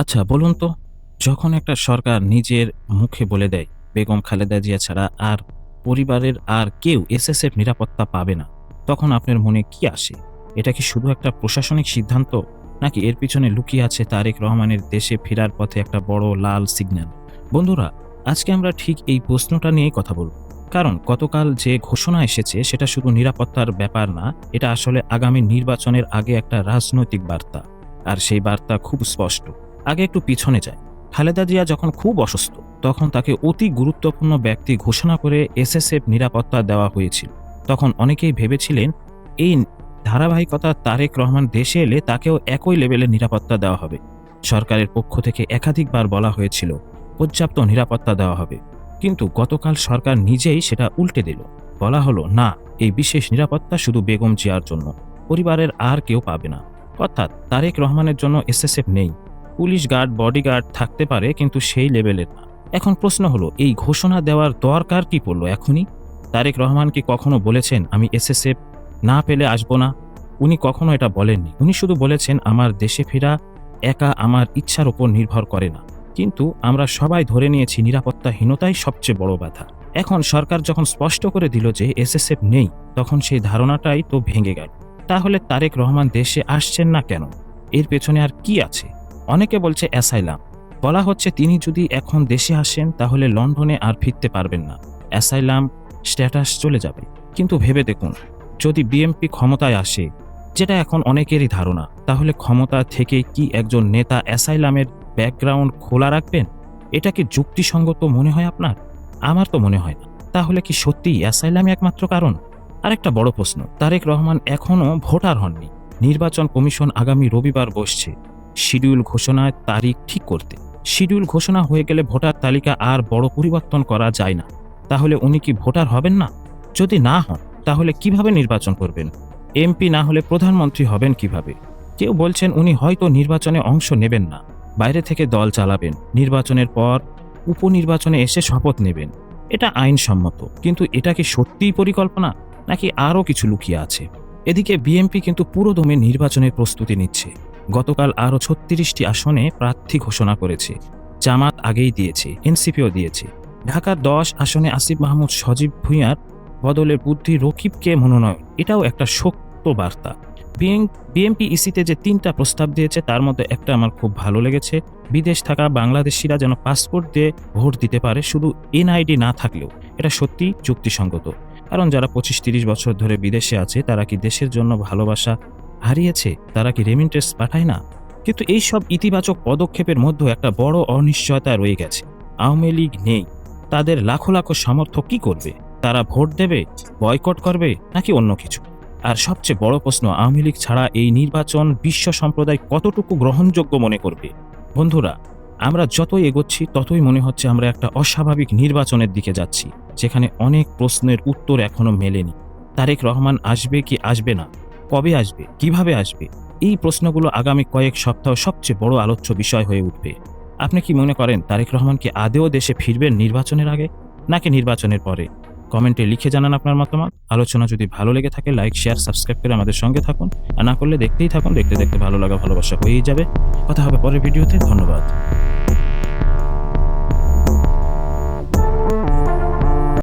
আচ্ছা বলুন তো, যখন একটা সরকার নিজের মুখে বলে দেয়, বেগম খালেদা জিয়া ছাড়া আর পরিবারের আর কেউ এসএসএফ নিরাপত্তা পাবে না, তখন আপনার মনে কি আসে? এটা কি শুধু একটা প্রশাসনিক সিদ্ধান্ত, নাকি এর পিছনে লুকিয়ে আছে তারেক রহমানের দেশে ফেরার পথে একটা বড় লাল সিগন্যাল? বন্ধুরা, আজকে আমরা ঠিক এই প্রশ্নটা নিয়েই কথা বলব। কারণ গতকাল যে ঘোষণা এসেছে, সেটা শুধু নিরাপত্তার ব্যাপার না, এটা আসলে আগামী নির্বাচনের আগে একটা রাজনৈতিক বার্তা। আর সেই বার্তা খুব স্পষ্ট। আগে একটু পিছনে যায়। খালেদা জিয়া যখন খুব অসুস্থ, তখন তাকে অতি গুরুত্বপূর্ণ ব্যক্তি ঘোষণা করে এসএসএফ নিরাপত্তা দেওয়া হয়েছিল। তখন অনেকেই ভেবেছিলেন, এই ধারাবাহিকতা তারেক রহমান দেশে এলে তাকেও একই লেভেলের নিরাপত্তা দেওয়া হবে। সরকারের পক্ষ থেকে একাধিকবার বলা হয়েছিল, পর্যাপ্ত নিরাপত্তা দেওয়া হবে। কিন্তু গতকাল সরকার নিজেই সেটা উল্টে দিল। বলা হলো, না, এই বিশেষ নিরাপত্তা শুধু বেগম জিয়ার জন্য। পরিবারের আর কেউ পাবে না। অর্থাৎ তারেক রহমানের জন্য এসএসএফ নেই। পুলিশ গার্ড, বডিগার্ড থাকতে পারে, কিন্তু সেই লেভেলের না। এখন প্রশ্ন হলো, এই ঘোষণা দেওয়ার দরকার কি পড়ল এখনই? তারেক রহমান কি কখনো বলেছেন, আমি এসএসএফ না পেলে আসব না উনি কখনো এটা বলেননি। উনি শুধু বলেছেন, আমার দেশে ফেরা একা আমার ইচ্ছার ওপর নির্ভর করে না কিন্তু আমরা সবাই ধরে নিয়েছি, নিরাপত্তাহীনতাই সবচেয়ে বড় বাধা। এখন সরকার যখন স্পষ্ট করে দিল যে এসএসএফ নেই, তখন সেই ধারণাটাই তো ভেঙে গেল। তাহলে তারেক রহমান দেশে আসছেন না কেন? এর পেছনে আর কি আছে? অনেকে বলছে অ্যাসাইলাম। বলা হচ্ছে তিনি যদি এখন দেশে আসেন, তাহলে লন্ডনে আর ফিরতে পারবেন না। অ্যাসাইলাম স্ট্যাটাস চলে যাবে। কিন্তু ভেবে দেখুন, যদি বিএমপি ক্ষমতায় আসে, যেটা এখন অনেকেরই ধারণা, তাহলে ক্ষমতা থেকে কি একজন নেতা অ্যাসাইলামের ব্যাকগ্রাউন্ড খোলা রাখবেন? এটা কি যুক্তিসঙ্গত মনে হয় আপনার? আমার তো মনে হয় না। তাহলে কি সত্যিই অ্যাসাইলামই একমাত্র কারণ? আরেকটা বড় প্রশ্ন, তারেক রহমান এখনও ভোটার হননি। নির্বাচন কমিশন আগামী রবিবার বসছে। শিডিউল ঘোষণায় তারিখ ঠিক করতে। শিডিউল ঘোষণা হয়ে গেলে ভোটার তালিকা আর বড় পরিবর্তন করা যায় না। তাহলে উনি কি ভোটার হবেন না? যদি না হন, তাহলে কীভাবে নির্বাচন করবেন? এমপি না হলে প্রধানমন্ত্রী হবেন কীভাবে? কেউ বলছেন উনি হয়তো নির্বাচনে অংশ নেবেন না। বাইরে থেকে দল চালাবেন। নির্বাচনের পর উপনির্বাচনে এসে শপথ নেবেন। এটা আইনসম্মত। কিন্তু এটা কি সত্যিই পরিকল্পনা? নাকি আরও কিছু লুকিয়ে আছে? এদিকে বিএমপি কিন্তু পুরোদমে নির্বাচনের প্রস্তুতি নিচ্ছে। গতকাল আরও ছত্রিশটি আসনে প্রার্থী ঘোষণা করেছে, জামাত আগেই দিয়েছে, এনসিপিও দিয়েছে। ঢাকার দশ আসনে আসিফ মাহমুদ, সজীব ভুঁইয়ার বদলে বুদ্ধি রকিবকে মনোনয়ন, এটাও একটা শক্ত বার্তা। বিএমপি ইসিতে যে তিনটা প্রস্তাব দিয়েছে, তার মধ্যে একটা আমার খুব ভালো লেগেছে, বিদেশ থাকা বাংলাদেশিরা যেন পাসপোর্ট দিয়ে ভোট দিতে পারে, শুধু এনআইডি না থাকলেও, এটা সত্যি যুক্তিসঙ্গত। কারণ যারা পঁচিশ তিরিশ বছর ধরে বিদেশে আছে, তারা কি দেশের জন্য ভালোবাসা হারিয়েছে, তারা কি রেমিন্টেন্স পাঠায় না? কিন্তু এই সব ইতিবাচক পদক্ষেপের মধ্যে একটা বড় অনিশ্চয়তা রয়ে গেছে। আওয়ামী লীগ নেই। তাদের লাখো লাখো সমর্থক কি করবে? তারা ভোট দেবে, বয়কট করবে, নাকি অন্য কিছু? আর সবচেয়ে বড় প্রশ্ন, আওয়ামী লীগ ছাড়া এই নির্বাচন বিশ্ব সম্প্রদায় কতটুকু গ্রহণযোগ্য মনে করবে? বন্ধুরা, আমরা যতই এগোচ্ছি, ততই মনে হচ্ছে আমরা একটা অস্বাভাবিক নির্বাচনের দিকে যাচ্ছি, যেখানে অনেক প্রশ্নের উত্তর এখনও মেলেনি। তারেক রহমান আসবে কি আসবে না? কবে আসবে? কীভাবে আসবে? এই প্রশ্নগুলো আগামী কয়েক সপ্তাহ সবচেয়ে বড় আলোচ্য বিষয় হয়ে উঠবে। আপনি কি মনে করেন তারেক রহমান কি আদেও দেশে ফিরবেন নির্বাচনের আগে, নাকি নির্বাচনের পরে? কমেন্টে লিখে জানান আপনার মতামত। আলোচনা যদি ভালো লেগে থাকে, লাইক, শেয়ার, সাবস্ক্রাইব করে আমাদের সঙ্গে থাকুন। আর না করলে দেখতেই থাকুন। দেখতে দেখতে ভালো লাগা, ভালোবাসা হয়েই যাবে। কথা হবে পরের ভিডিওতে। ধন্যবাদ।